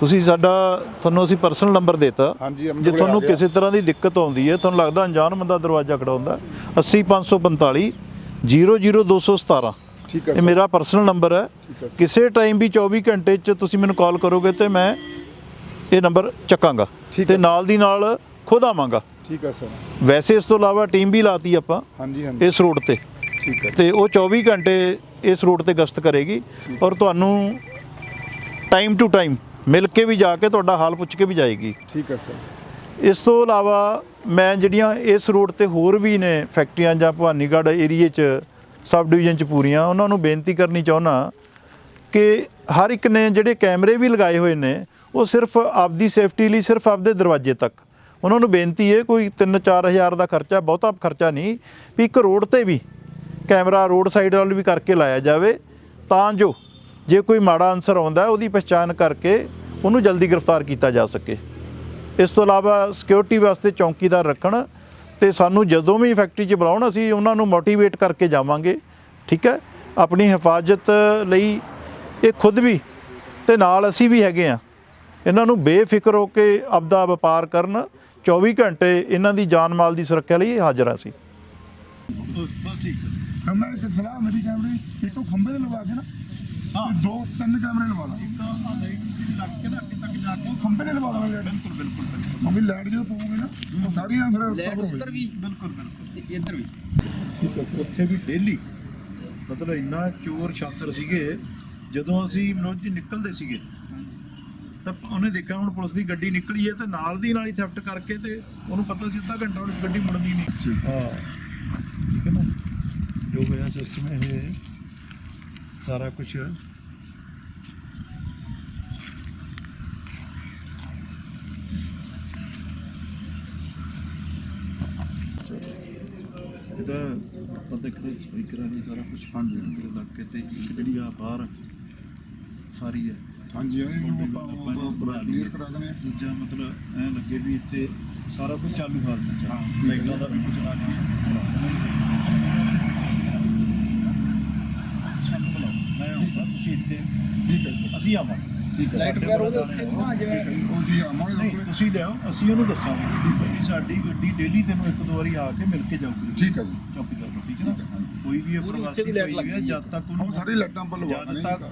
ਤੁਸੀਂ ਸਾਡਾ ਤੁਹਾਨੂੰ ਅਸੀਂ ਪਰਸਨਲ ਨੰਬਰ ਦਿੱਤਾ। ਜੇ ਤੁਹਾਨੂੰ। ਕਿਸੇ ਤਰ੍ਹਾਂ ਦੀ ਦਿੱਕਤ ਆਉਂਦੀ ਹੈ ਤੁਹਾਨੂੰ ਲੱਗਦਾ ਅਣਜਾਣ ਬੰਦਾ ਦਰਵਾਜ਼ਾ ਖੜਾਉਂਦਾ 80545 00217 ਠੀਕ ਹੈ ਇਹ ਮੇਰਾ ਪਰਸਨਲ ਨੰਬਰ ਹੈ। ਕਿਸੇ ਟਾਈਮ ਵੀ 24 ਘੰਟੇ 'ਚ ਤੁਸੀਂ ਮੈਨੂੰ ਕਾਲ ਕਰੋਗੇ ਤੇ ਮੈਂ ਇਹ ਨੰਬਰ ਚੱਕਾਂਗਾ ਤੇ। ਨਾਲ ਦੀ ਨਾਲ ਖੁਦ ਆਵਾਂਗਾ। ਠੀਕ ਹੈ ਸਰ। ਵੈਸੇ ਇਸ ਤੋਂ ਇਲਾਵਾ ਟੀਮ ਵੀ ਲਾਤੀ ਆਪਾਂ ਹਾਂਜੀ ਹਾਂਜੀ। ਇਸ ਰੋਡ ਤੇ। ਠੀਕ ਹੈ। ਤੇ ਉਹ 24 ਘੰਟੇ ਇਸ ਰੋਡ ਤੇ ਗਸ਼ਤ ਕਰੇਗੀ ਔਰ ਤੁਹਾਨੂੰ ਟਾਈਮ ਟੂ ਟਾਈਮ ਮਿਲ ਕੇ ਵੀ ਜਾ ਕੇ ਤੁਹਾਡਾ ਹਾਲ ਪੁੱਛ ਕੇ ਵੀ ਜਾਏਗੀ। ਠੀਕ ਹੈ ਸਰ। ਇਸ ਤੋਂ ਇਲਾਵਾ ਮੈਂ ਜਿਹੜੀਆਂ ਇਸ ਰੋਡ ਤੇ ਹੋਰ ਵੀ ਨੇ ਫੈਕਟਰੀਆਂ ਜਾਂ ਭਵਾਨੀਗੜ੍ਹ ਏਰੀਏ 'ਚ ਸਬ ਡਿਵੀਜ਼ਨ 'ਚ ਪੂਰੀਆਂ ਉਹਨਾਂ ਨੂੰ ਬੇਨਤੀ ਕਰਨੀ ਚਾਹੁੰਦਾ ਕਿ ਹਰ ਇੱਕ ਨੇ ਜਿਹੜੇ ਕੈਮਰੇ ਵੀ ਲਗਾਏ ਹੋਏ ਨੇ ਉਹ ਸਿਰਫ ਆਪਦੀ ਸੇਫਟੀ ਲਈ ਸਿਰਫ ਆਪਦੇ ਦਰਵਾਜ਼ੇ ਤੱਕ। ਉਹਨਾਂ ਨੂੰ ਬੇਨਤੀ ਹੈ ਕੋਈ 3-4000 ਦਾ ਖਰਚਾ ਬਹੁਤਾ ਖਰਚਾ ਨਹੀਂ ਵੀ ਇੱਕ ਰੋਡ ਤੇ ਵੀ ਕੈਮਰਾ ਰੋਡ ਸਾਈਡ ਵੱਲ ਵੀ ਕਰਕੇ ਲਾਇਆ ਜਾਵੇ ਤਾਂ ਜੋ ਜੇ ਕੋਈ ਮਾੜਾ ਅਨਸਰ ਆਉਂਦਾ ਉਹਦੀ ਪਛਾਣ ਕਰਕੇ ਉਹਨੂੰ ਜਲਦੀ ਗ੍ਰਿਫਤਾਰ ਕੀਤਾ ਜਾ ਸਕੇ। ਇਸ ਤੋਂ ਇਲਾਵਾ ਸਿਕਿਉਰਿਟੀ ਵਾਸਤੇ ਚੌਕੀਦਾਰ ਰੱਖਣ ਤੇ ਸਾਨੂੰ ਜਦੋਂ ਵੀ ਫੈਕਟਰੀ 'ਚ ਬੁਲਾਉਣ ਅਸੀਂ ਉਹਨਾਂ ਨੂੰ ਮੋਟੀਵੇਟ ਕਰਕੇ ਜਾਵਾਂਗੇ ਠੀਕ ਹੈ? ਆਪਣੀ ਹਿਫਾਜ਼ਤ ਲਈ ਇਹ ਖੁਦ ਵੀ ਤੇ ਨਾਲ ਅਸੀਂ ਵੀ ਹੈਗੇ ਆ ਇਹਨਾਂ ਨੂੰ ਬੇਫਿਕਰ ਹੋ ਕੇ ਆਪਦਾ ਵਪਾਰ ਕਰਨ 24 ਘੰਟੇ ਇਹਨਾਂ ਦੀ ਜਾਨ ਮਾਲ ਦੀ ਸੁਰੱਖਿਆ ਲਈ ਹਾਜ਼ਰ ਹਾਂ ਅਸੀਂ। ਮੈਂ ਇੱਕ ਸਲਾਹ ਮੇਰੀ ਕੈਮਰੇ ਇੱਕ ਤੋਂ ਖੰਭੇ ਲਵਾ ਕੇ ਨਾ ਹਾਂ। ਦੋ ਤਿੰਨ ਕੈਮਰੇ ਲਵਾ ਲਾ। ਖੰਭੇ ਤੇ ਲਵਾ ਲਾ ਬਿਲਕੁਲ ਬਿਲਕੁਲ ਮੰਮੀ ਲਾਈਟ ਜਦੋਂ ਪਊਗੀ ਨਾ ਉਹ ਸਾਰੀਆਂ ਫਿਰ cover ਹੋ ਉੱਧਰ ਵੀ ਬਿਲਕੁਲ ਬਿਲਕੁਲ। ਤੇ ਇੱਧਰ ਵੀ। ਉੱਥੇ ਵੀ ਡੇਲੀ ਮਤਲਬ ਇੰਨਾ ਚੋਰ ਛਾਤਰ ਸੀਗੇ ਜਦੋਂ ਅਸੀਂ ਮਨੋਜ ਜੀ ਨਿਕਲਦੇ ਸੀਗੇ ਤਾਂ ਉਹਨੇ ਦੇਖਿਆ ਹੁਣ ਪੁਲਿਸ ਦੀ ਗੱਡੀ ਨਿਕਲੀ ਹੈ ਤੇ ਨਾਲ ਦੀ ਨਾਲ ਹੀ ਥੈਫਟ ਕਰਕੇ ਤੇ ਉਹਨੂੰ ਪਤਾ ਸੀ ਅੱਧਾ ਘੰਟਾ ਹੁਣ ਗੱਡੀ ਮੁੜਨੀ ਨਹੀਂ। ਹਾਂ। ਠੀਕ ਹੈ ਨਾ? ਜੋ ਹੋਇਆ ਸਿਸਟਮ ਇਹ ਸਾਰਾ ਕੁਝ ਇਹਦਾ ਪਤਾ ਕਰੇ ਸਪੀਕਰ ਵਾਲੀ ਸਾਰਾ ਕੁਝ ਹਾਂਜੀ। ਅੰਦਰ ਲੱਗ ਕੇ ਤੇ ਇੱਕ ਜਿਹੜੀ ਆ ਬਾਹਰ ਸਾਰੀ ਹੈ। ਹਾਂਜੀ ਨੂੰ ਆਪਾਂ ਕਲੀਅਰ ਕਰਾ ਦਨੇ ਦੂਜਾ ਮਤਲਬ ਐ ਲੱਗੇ ਵੀ ਇੱਥੇ ਸਾਰਾ ਕੁਝ ਚਾਲੂ ਹਾਲਤ ਚ ਹਾਂ ਲਾਈਟਾਂ ਦਾ ਵੀ ਕੁਝ ਲਾ ਕੇ ਸਾਨੂੰ ਬੁਲਾਓ। ਮੈਂ ਆਉਂਦਾ ਤੁਸੀਂ ਇੱਥੇ। ਠੀਕ ਹੈ ਅਸੀਂ ਆਵਾਂਗੇ। ਲਾਈਟ ਵਗੈਰਾ ਉਹਦੇ ਉੱਤੇ ਨਾ ਜਿਵੇਂ ਉਹ ਜੀ ਆਵਾਂਗੇ ਨਹੀਂ ਲੋਕ। ਤੁਸੀਂ ਲਿਆਓ ਅਸੀਂ ਉਹਨੂੰ ਦੱਸਾਂਗੇ ਵੀ ਸਾਡੀ ਗੱਡੀ ਡੇਲੀ ਤੈਨੂੰ ਇੱਕ ਦੋ ਵਾਰੀ ਆ ਕੇ ਮਿਲ ਕੇ ਜਾਊਗੀ। ਠੀਕ ਹੈ ਜੀ। ਚੌਕੀਦਾਰ ਨੂੰ? ਠੀਕ ਹੈ ਨਾ। ਕੋਈ ਵੀ ਇਹ ਪੂਰੀ ਪ੍ਰਵਾਸੀ ਉੱਤੇ ਦੀ ਲਾਈਟ ਕੋਈ ਵੀ ਹੈ, ਲੱਗੀ ਜਦ ਤੱਕ ਹੁਣ ਸਾਰੀ ਲਾਈਟਾਂ ਆਪਾਂ ਲਵਾ ਜਦ ਦੇਣੇ ਤੱਕ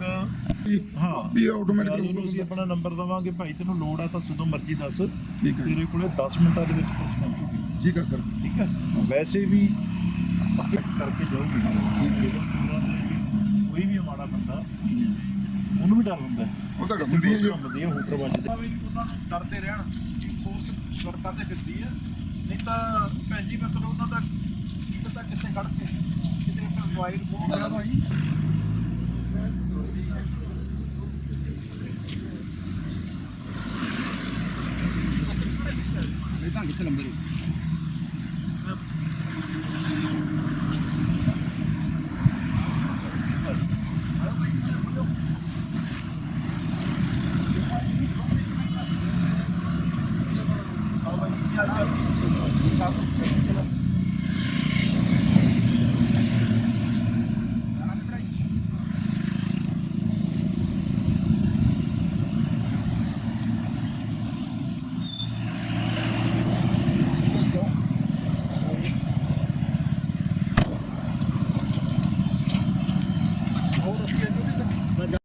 ਹਾਂ ਵੀ ਆਟੋਮੈਟਿਕ ਜਦੋਂ ਨੂੰ ਅਸੀਂ ਆਪਣਾ ਨੰਬਰ ਦਵਾਂਗੇ ਭਾਈ ਤੈਨੂੰ ਲੋੜ ਆ ਤਾਂ ਜਦੋਂ ਮਰਜ਼ੀ ਦੱਸ। ਠੀਕ ਹੈ। ਤੇਰੇ ਕੋਲੇ 10 ਮਿੰਟਾਂ ਦੇ ਵਿੱਚ ਪੁਲਿਸ ਪਹੁੰਚੂਗੀ ਠੀਕ ਹੈ ਸਰ। ਠੀਕ ਹੈ ਵੈਸੇ ਵੀ ਕਰਕੇ ਜਾਊਗੀ। ਕੋਈ ਵੀ ਮਾੜਾ ਬੰਦਾ ਉਹਨੂੰ ਵੀ ਡਰ ਹੁੰਦਾ ਹੈ। ਉਹ ਤਾਂ ਹੁੰਦੀ ਹੈ ਜੀ। ਹੁੰਦੀ ਹੈ ਹੂਟਰ ਵੱਜਦੇ ਉਹਨਾਂ ਨੂੰ ਡਰਦੇ ਰਹਿਣ ਕਿ ਫੋਰਸ ਸੜਕਾਂ ਤੇ ਫਿਰਦੀ ਹੈ ਨਹੀਂ ਤਾਂ ਭੈਣ ਜੀ ਮਤਲਬ ਉਹਨਾਂ ਦਾ ਕੀ ਪਤਾ ਕਿੱਥੇ ਖੜ ਕੇ ਕਿਤੇ ਮੋਬਾਈਲ ਫੋਨ ਕਰਾ ਭਾਈ। ਇਹ ਤਾਂ ਕਿੱਥੇ ਲੰਬੇ